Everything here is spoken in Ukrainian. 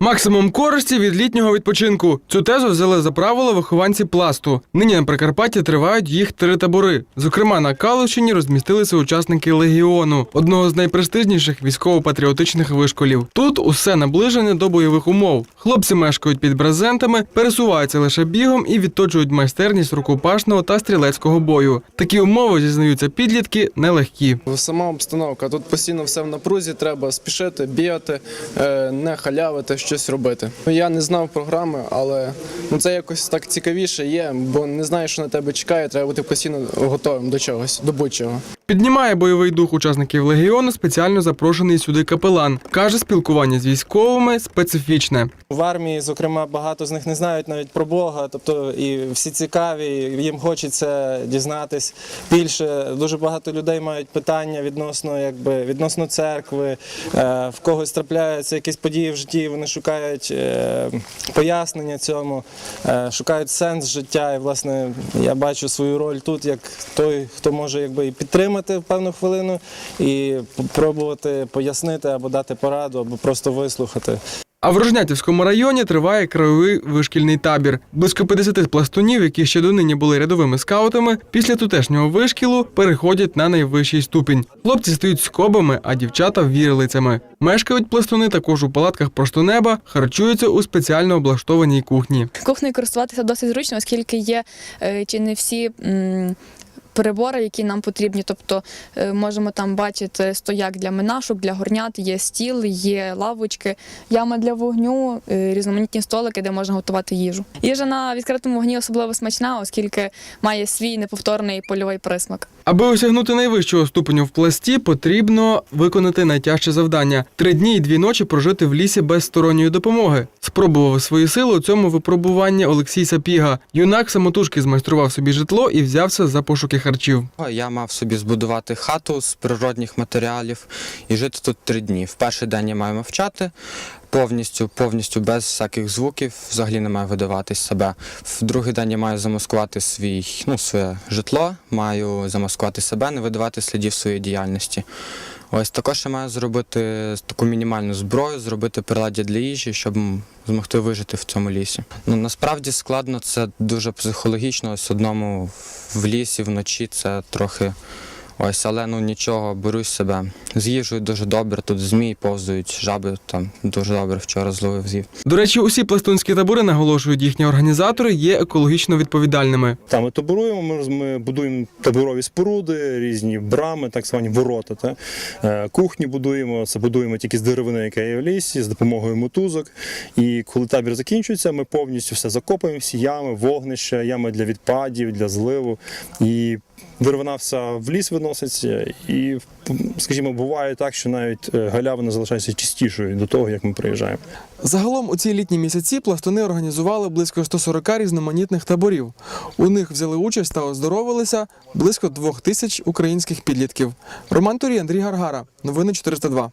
Максимум користі від літнього відпочинку. Цю тезу взяли за правило вихованці пласту. Нині на Прикарпатті тривають їх три табори. Зокрема, на Калущині розмістилися учасники легіону, одного з найпрестижніших військово-патріотичних вишколів. Тут усе наближене до бойових умов. Хлопці мешкають під брезентами, пересуваються лише бігом і відточують майстерність рукопашного та стрілецького бою. Такі умови зізнаються підлітки нелегкі. Сама обстановка. Тут постійно все в напрузі, треба спішити, бігати, е, не халявити, щось робити. Ну, Я не знав програми, але ну, це якось так цікавіше є, бо не знаєш, що на тебе чекає, треба бути постійно готовим до чогось, до будь-чого. Піднімає бойовий дух учасників легіону спеціально запрошений сюди капелан. Каже, спілкування з військовими специфічне. В армії, зокрема, багато з них не знають навіть про Бога, тобто і всі цікаві, їм хочеться дізнатись більше. Дуже багато людей мають питання відносно, якби відносно церкви. Е, в когось трапляються якісь події в житті, вони шукають е, пояснення цьому, е, шукають сенс життя. І власне я бачу свою роль тут як той, хто може якби і підтримати в певну хвилину, і пробувати пояснити або дати пораду, або просто вислухати. А в Рожнятівському районі триває краєвий вишкільний табір. Близько 50 пластунів, які ще донині були рядовими скаутами, після тутешнього вишкілу переходять на найвищий ступінь. Хлопці стають скобами, а дівчата вірилицями. Мешкають пластуни також у палатках просто неба, харчуються у спеціально облаштованій кухні. Кухнею користуватися досить зручно, оскільки є е, чи не всі. Перебори, які нам потрібні, тобто е, можемо там бачити стояк для минашок, для горнят, є стіл, є лавочки, яма для вогню, е, різноманітні столики, де можна готувати їжу. Їжа на відкритому вогні особливо смачна, оскільки має свій неповторний польовий присмак. Аби осягнути найвищого ступеню в пласті, потрібно виконати найтяжче завдання три дні і дві ночі прожити в лісі без сторонньої допомоги. Спробував свої сили у цьому випробуванні Олексій Сапіга. Юнак самотужки змайстрував собі житло і взявся за пошуки харчів. Я мав собі збудувати хату з природних матеріалів і жити тут три дні. В перший день я маю мовчати повністю, повністю без всяких звуків, взагалі не маю видаватись себе. В другий день я маю замаскувати свій, ну, своє житло, маю замаскувати себе, не видавати слідів своєї діяльності. Ось також я маю зробити таку мінімальну зброю, зробити приладдя для їжі, щоб змогти вижити в цьому лісі. Ну насправді складно, це дуже психологічно. Ось одному в лісі вночі це трохи. Ось, але ну нічого, берусь себе. З їжею дуже добре, тут змії повзують, жаби там дуже добре вчора зловив з'їв. До речі, усі пластунські табори наголошують їхні організатори є екологічно відповідальними. Там ми таборуємо, ми, ми будуємо таборові споруди, різні брами, так звані ворота. Та? Е, Кухні будуємо, це будуємо тільки з деревини, яка є в лісі, з допомогою мотузок. І коли табір закінчується, ми повністю все закопуємо, всі ями, вогнища, ями для відпадів, для зливу. І деревина вся в ліс виноситься. І, скажімо, буває так, що навіть е, галявина залишається чистішою до того, як ми приїжджаємо. Загалом у ці літні місяці пластуни організували близько 140 різноманітних таборів. У них взяли участь та оздоровилися близько двох тисяч українських підлітків. Роман Турій, Андрій Гаргара. Новини 402.